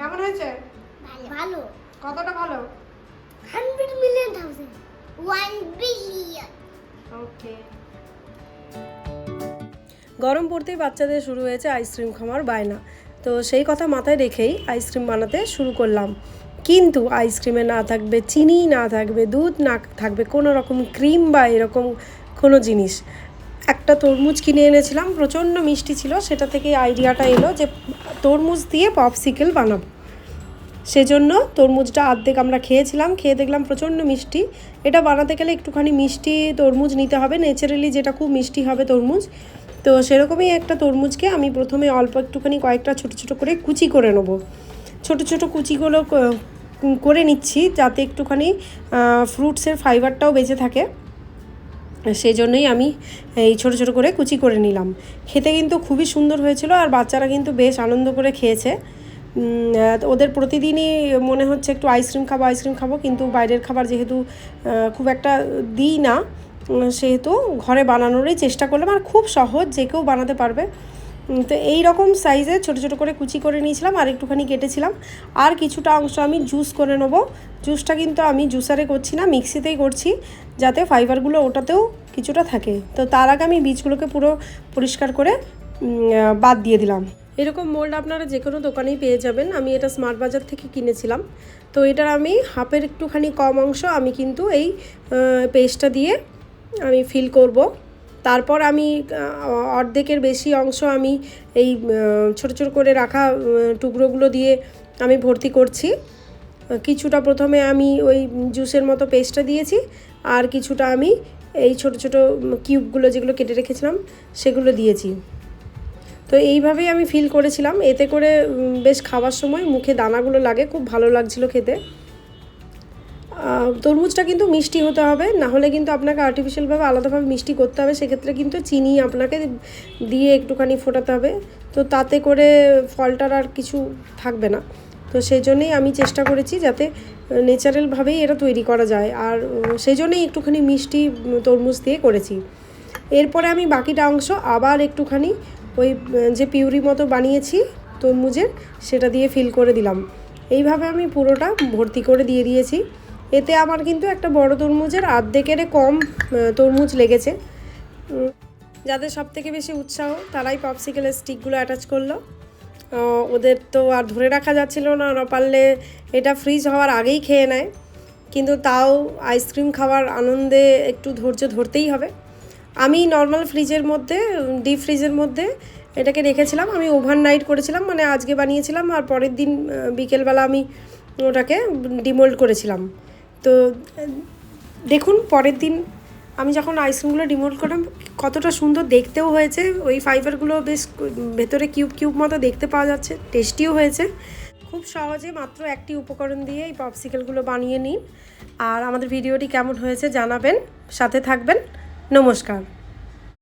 কেমন হয়েছে? ভালো। কতটা ভালো? Hundred million thousand one billion okay গরম পড়তেই বাচ্চাদের শুরু হয়েছে আইসক্রিম খাওয়ার বায়না। তো সেই কথা মাথায় রেখেই আইসক্রিম বানাতে শুরু করলাম। কিন্তু আইসক্রিমে না থাকবে চিনি না থাকবে দুধ না থাকবে কোনো রকম ক্রিম বা এরকম কোনো জিনিস। একটা তরমুজ কিনে এনেছিলাম, প্রচণ্ড মিষ্টি ছিল, সেটা থেকে আইডিয়াটা এলো যে তরমুজ দিয়ে পপসিকেল বানাবো। সেজন্য তরমুজটা আর্ধেক আমরা খেয়েছিলাম, খেয়ে দেখলাম প্রচণ্ড মিষ্টি। এটা বানাতে গেলে একটুখানি মিষ্টি তরমুজ নিতে হবে ন্যাচারালি যেটা খুব মিষ্টি হবে তরমুজ। তো সেরকমই একটা তরমুজকে আমি প্রথমে অল্প একটুখানি কয়েকটা ছোটো ছোটো করে কুচি করে নেব। ছোটো ছোটো কুচিগুলো করে নিচ্ছি, যাতে একটুখানি ফ্রুটসের ফাইবারটাও বেঁচে থাকে। সেই জন্যই আমি এই ছোটো ছোটো করে কুচি করে নিলাম। খেতে কিন্তু খুবই সুন্দর হয়েছিল আর বাচ্চারা কিন্তু বেশ আনন্দ করে খেয়েছে। ওদের প্রতিদিনই মনে হচ্ছে একটু আইসক্রিম খাব আইসক্রিম খাব কিন্তু বাইরের খাবার যেহেতু খুব একটা দিই না সেহেতু ঘরে বানানোরই চেষ্টা করলাম আর খুব সহজ যে কেউ বানাতে পারবে। তো এই রকম সাইজে ছোটো ছোটো করে কুচি করে নিয়েছিলাম আর একটুখানি কেটেছিলাম। আর কিছুটা অংশ আমি জুস করে নেব। জুসটা কিন্তু আমি জুসারে করছি না মিক্সিতেই করছি, যাতে ফাইবারগুলো ওটাতেও কিছুটা থাকে। তো তার আগে আমি বীজগুলোকে পুরো পরিষ্কার করে বাদ দিয়ে দিলাম। এরকম মোল্ড আপনারা যে কোনো দোকানেই পেয়ে যাবেন। আমি এটা স্মার্ট বাজার থেকে কিনেছিলাম। তো এটার আমি হাফের একটুখানি কম অংশ আমি কিন্তু এই পেস্টটা দিয়ে আমি ফিল করব। তারপর আমি অর্ধেকের বেশি অংশ আমি এই ছোট ছোট করে রাখা টুকরোগুলো দিয়ে আমি ভর্তি করছি। কিছুটা প্রথমে আমি ওই জুসের মতো পেস্টটা দিয়েছি, আর কিছুটা আমি এই ছোট ছোট কিউবগুলো যেগুলো কেটে রেখেছিলাম সেগুলো দিয়েছি। তো এইভাবেই আমি ফিল করেছিলাম। এতে করে বেশ খাওয়ার সময় মুখে দানাগুলো লাগে, খুব ভালো লাগছিল খেতে। তরমুজটা কিন্তু মিষ্টি হতে হবে, না হলে কিন্তু আপনাকে আর্টিফিশিয়ালভাবে আলাদাভাবে মিষ্টি করতে হবে, সেক্ষেত্রে কিন্তু চিনি আপনাকে দিয়ে একটুখানি ফোটাতে হবে। তো তাতে করে ফলটার আর কিছু থাকবে না। তো সেই জন্যেই আমি চেষ্টা করেছি যাতে ন্যাচারালভাবেই এটা তৈরি করা যায়। আর সেই জন্যেই একটুখানি মিষ্টি তরমুজ দিয়ে করেছি। এরপরে আমি বাকিটা অংশ আবার একটুখানি ওই যে পিউরি মতো বানিয়েছি তরমুজের, সেটা দিয়ে ফিল করে দিলাম। এইভাবে আমি পুরোটা ভর্তি করে দিয়ে দিয়েছি। এতে আমার কিন্তু একটা বড় তরমুজের আর্ধেকের কম তরমুজ লেগেছে। যাদের সব থেকে বেশি উৎসাহ, তারাই পপসিকেলের স্টিকগুলো অ্যাটাচ করল। ওদের তো আর ধরে রাখা যাচ্ছিল না না পারলে এটা ফ্রিজ হওয়ার আগেই খেয়ে নেয়। কিন্তু তাও আইসক্রিম খাওয়ার আনন্দে একটু ধৈর্য ধরতেই হবে। আমি নর্মাল ফ্রিজের মধ্যে ডিপ ফ্রিজের মধ্যে এটাকে রেখেছিলাম। আমি ওভারনাইট করেছিলাম মানে আজকে বানিয়েছিলাম, আর পরের দিন বিকেলবেলা আমি ওটাকে ডিমোল্ড করেছিলাম। তো, দেখুন, পরের দিন আমি যখন আইসক্রিমগুলো ডিমোল্ড করলাম, কতটা সুন্দর দেখতেও হয়েছে। ওই ফাইবারগুলো বেশ ভেতরে কিউব কিউব মতো দেখতে পাওয়া যাচ্ছে টেস্টিও হয়েছে। খুব সহজে মাত্র একটি উপকরণ দিয়ে এই পপসিকেলগুলো বানিয়ে নিন। আর আমাদের ভিডিওটি কেমন হয়েছে জানাবেন, সাথে থাকবেন। নমস্কার।